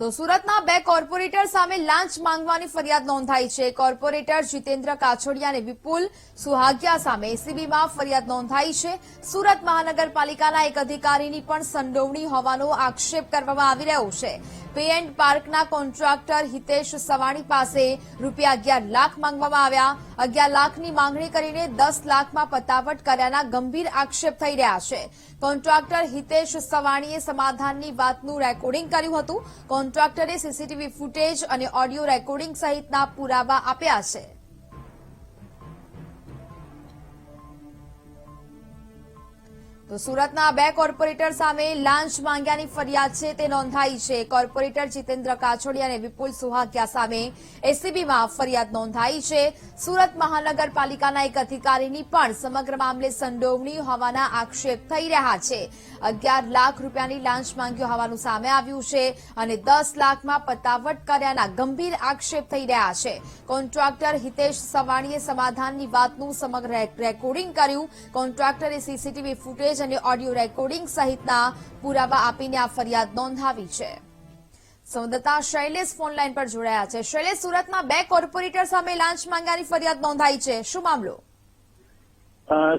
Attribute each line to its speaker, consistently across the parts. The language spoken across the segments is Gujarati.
Speaker 1: તો સુરતના બે કોર્પોરેટર સામે લાંચ માંગવાની ફરિયાદ નોંધાઈ છે. કોર્પોરેટર જીતેન્દ્ર કાછોડિયા અને વિપુલ સુહાગિયા સામે એસીબીમાં ફરિયાદ નોંધાઈ છે. સુરત મહાનગરપાલિકાના એક અધિકારીની પણ સંડોવણી હોવાનો આક્ષેપ કરવામાં આવી રહ્યો છે. પે એન્ડ પાર્કના કોન્ટ્રાક્ટર હિતેશ સવાણી પાસે રૂપિયા અગિયાર લાખ માંગવામાં આવ્યા. અગિયાર લાખની માંગણી કરીને દસ લાખમાં પતાવટ કર્યાના ગંભીર આક્ષેપ થઈ રહ્યા છે. કોન્ટ્રાક્ટર હિતેશ સવાણીએ સમાધાનની વાતનું રેકોર્ડિંગ કર્યું હતું. કોન્ટ્રાક્ટરે સીસીટીવી ફૂટેજ અને ઓડિયો રેકોર્ડિંગ સહિતના પુરાવા આપ્યા છે. તો સુરતના બે કોર્પોરેટર સામે લાંચ માંગ્યાની ફરિયાદ છે, તે નોંધાઈ છે. કોર્પોરેટર જીતેન્દ્ર કાછોડિયા અને વિપુલ સુહાગિયા સામે એસીબીમાં ફરિયાદ નોંધાઈ છે. સુરત મહાનગરપાલિકાના એક અધિકારીની પણ સમગ્ર મામલે સંડોવણી હોવાના આક્ષેપ થઈ રહ્યા છે. અગિયાર લાખ રૂપિયાની લાંચ માંગ્યો હોવાનું સામે આવ્યું છે અને દસ લાખમાં પતાવટ કર્યાના ગંભીર આક્ષેપ થઈ રહ્યા છે. કોન્ટ્રાક્ટર હિતેશ સવાણીએ સમાધાનની વાતનું સમગ્ર રેકોર્ડિંગ કર્યું. કોન્ટ્રાક્ટરે સીસીટીવી ફૂટેજ અને ઓડિયો રેકોર્ડિંગ સહિતના પુરાવા આપીને આ ફરિયાદ નોંધાવી છે. સંવાદદાતા શૈલેષ ફોનલાઈન પર જોડાયા છે. શૈલેષ, સુરતમાં બે કોર્પોરેટર સામે લાંચ માંગવાની ફરિયાદ નોંધાઈ છે. શું મામલો?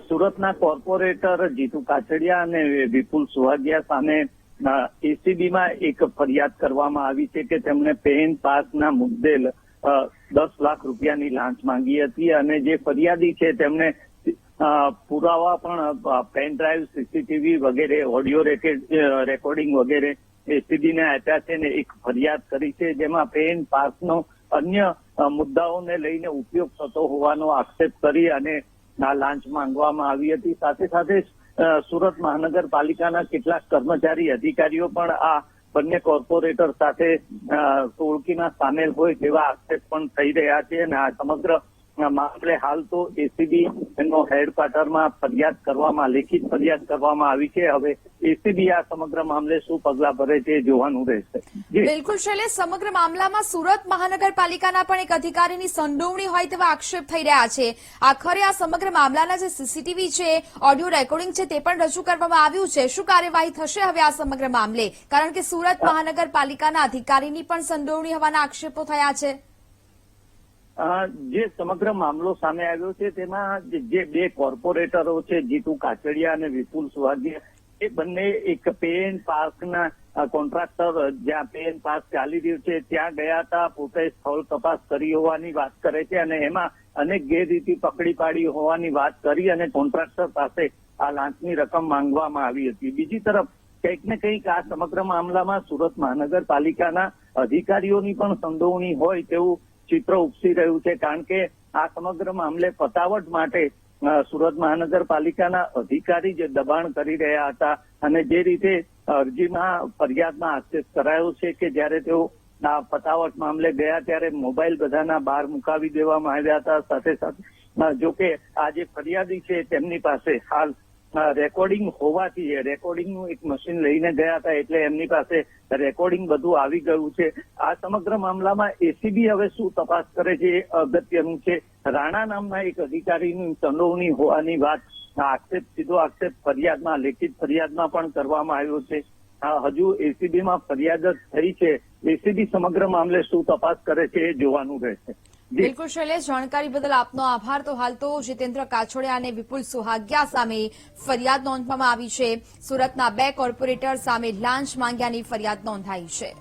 Speaker 2: સુરતના કોર્પોરેટર જીતુ કાછડિયા અને વિપુલ સુહાગિયા સામે એસીબીમાં એક ફરિયાદ કરવામાં આવી છે કે તેમણે પેન પાસના મુદ્દે દસ લાખ રૂપિયાની લાંચ માંગી હતી અને જે ફરિયાદી છે તેમણે પુરાવા પણ પેન ડ્રાઈવ, સીસીટીવી વગેરે, ઓડિયો રેકોર્ડિંગ વગેરે એસીબીને આપ્યા છે ને એક ફરિયાદ કરી છે, જેમાં પેન, પાસનો અન્ય મુદ્દાઓને લઈને ઉપયોગ થતો હોવાનો આક્ષેપ કરી અને આ લાંચ માંગવામાં આવી હતી. સાથે સાથે સુરત મહાનગરપાલિકાના કેટલાક કર્મચારી અધિકારીઓ પણ આ બંને કોર્પોરેટર સાથે ટોળકીમાં સામેલ હોય તેવા આક્ષેપ પણ થઈ રહ્યા છે અને આ સમગ્ર મામલે હાલ તો એસીબી નો હેડક્વાર્ટરમાં ફરિયાદ કરવામાં, લેખિત ફરિયાદ કરવામાં આવી છે. હવે એસીબી આ સમગ્ર મામલે શું પગલા ભરે છે જોવાનું રહેશે.
Speaker 1: બિલકુલ શૈલેષ, સમગ્ર મામલામાં સુરત મહાનગરપાલિકાના પણ એક અધિકારીની સંડોવણી હોય તેવા આક્ષેપ થઈ રહ્યા છે. આખરે આ સમગ્ર મામલાના જે સીસીટીવી છે ઓડિયો રેકોર્ડિંગ છે, તે પણ રજૂ કરવામાં આવ્યું છે. શું કાર્યવાહી થશે હવે આ સમગ્ર મામલે? કારણ કે સુરત મહાનગરપાલિકાના અધિકારીની પણ સંડોવણી હોવાના આક્ષેપો થયા છે.
Speaker 2: જે સમગ્ર મામલો સામે આવ્યો છે, તેમાં જે- બે કોર્પોરેટરો છે, જીતુ કાચડિયા અને વિપુલ સુહાગીયા, એ બંને એક પેન પાર્કના કોન્ટ્રાક્ટર જ્યાં પેન પાર્ક ચાલી રહ્યું છે, ત્યાં ગયા હતા, પોતે સ્થળ તપાસ કરી હોવાની વાત કરે છે અને એમાં અનેક ગેરરીતિ પકડી પાડી હોવાની વાત કરી અને કોન્ટ્રાક્ટર પાસે આ લાંચની રકમ માંગવામાં આવી હતી. બીજી તરફ, કંઈક ને કંઈક આ સમગ્ર મામલામાં સુરત મહાનગરપાલિકાના અધિકારીઓની પણ સંડોવણી હોય તેવું ચિત્ર ઉપસી રહ્યું છે કારણ કે આ સમગ્ર મામલે પતાવટ માટે સુરત મહાનગરપાલિકાના અધિકારી જે દબાણ કરી રહ્યા હતા અને જે રીતે અરજીમાં ફરિયાદમાં આક્ષેપ કરાયો છે કે જ્યારે તેઓ આ પતાવટ મામલે ગયા ત્યારે મોબાઈલ બધાના બહાર મુકાવી દેવામાં આવ્યા હતા. સાથે સાથે જોકે આ જે ફરિયાદી છે તેમની પાસે હાલ રેકોર્ડિંગ હોવાથી રેકોર્ડિંગનું એક મશીન લઈને ગયા હતા એટલે એમની પાસે રેકોર્ડિંગ બધું આવી ગયું છે. આ સમગ્ર મામલામાં એસીબી હવે શું તપાસ કરે છે એ અગત્યનું છે. રાણા નામના એક અધિકારીની સંડોવણી હોવાની વાત આક્ષેપ, સીધો આક્ષેપ ફરિયાદમાં, લેખિત ફરિયાદમાં પણ કરવામાં આવ્યો છે. હજુ એસીબીમાં ફરિયાદ જ થઈ છે. એસીબી સમગ્ર મામલે શું તપાસ કરે છે એ જોવાનું રહેશે.
Speaker 1: બિલકુલ શૈલેષ, જાણકારી બદલ આપનો આભાર. તો હાલ તો જીતેન્દ્ર કાછોડિયા અને વિપુલ સુહાગ્યા સામે ફરિયાદ નોંધવામાં આવી છે. સુરતના બે કોર્પોરેટર સામે લાંચ માંગ્યાની ફરિયાદ નોંધાઈ છે.